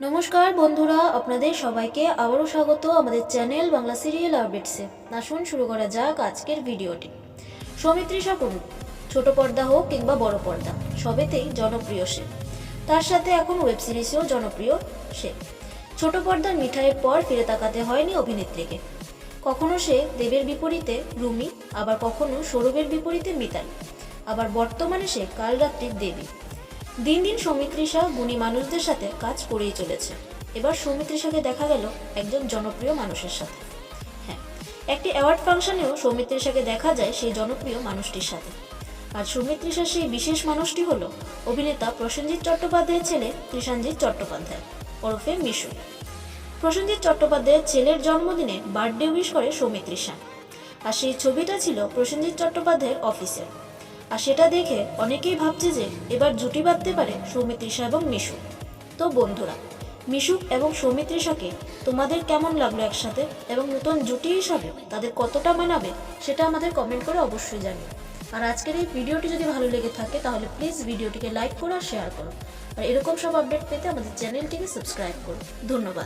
নমস্কার বন্ধুরা, আপনাদের সবাইকে আবারও স্বাগত আমাদের চ্যানেল বাংলা সিরিয়াল আপডেটসে। আসুন শুরু করা যাক আজকের ভিডিওটি। সৌমিত্রিষা করুন ছোট পর্দা হোক কিংবা বড় পর্দা, সবেতেই জনপ্রিয় সে। তার সাথে এখন ওয়েব সিরিজেও জনপ্রিয় সে। ছোট পর্দার মিঠাইয়ের পর ফিরে তাকাতে হয়নি অভিনেত্রীকে। কখনো সে দেবের বিপরীতে রুমি, আবার কখনো সৌরভের বিপরীতে মিতাল। আবার বর্তমানে সে কালরাত্রির দেবী। দিন দিন সৌমিত্রিষা গুণী মানুষদের সাথে কাজ করেই চলেছে। এবার সৌমিত্রিষাকে দেখা গেল একজন জনপ্রিয় মানুষের সাথে। হ্যাঁ একটি অ্যাওয়ার্ড ফাংশনেও সৌমিত্রিষাকে দেখা যায় সেই জনপ্রিয় মানুষটির সাথে। আর সৌমিত্রিষার সেই বিশেষ মানুষটি হলো অভিনেতা প্রসেনজিৎ চট্টোপাধ্যায়ের ছেলে কৃষাণজিৎ চট্টোপাধ্যায়, ওরফে মিশু। প্রসেনজিৎ চট্টোপাধ্যায়ের ছেলের জন্মদিনে বার্থডে উইশ করে সৌমিত্রিষা আর সেই ছবিটা ছিল প্রসেনজিৎ চট্টোপাধ্যায়ের অফিসের। আর সেটা দেখে অনেকেই ভাবছে যে এবার জুটি বাঁধতে পারে সৌমিত্রিষা এবং মিশু। তো বন্ধুরা মিশুক এবং সৌমিত্রিষাকে তোমাদের কেমন লাগল একসাথে এবং নতুন জুটি হিসাবে তাদের কতটা মানাবে সেটা আমাদের কমেন্ট করে অবশ্যই জানিও। আর আজকের এই ভিডিওটি যদি ভালো লেগে থাকে তাহলে প্লিজ ভিডিওটিকে লাইক করো আর শেয়ার করো। আর এরকম সব আপডেট পেতে আমাদের চ্যানেলটিকে সাবস্ক্রাইব করো। ধন্যবাদ।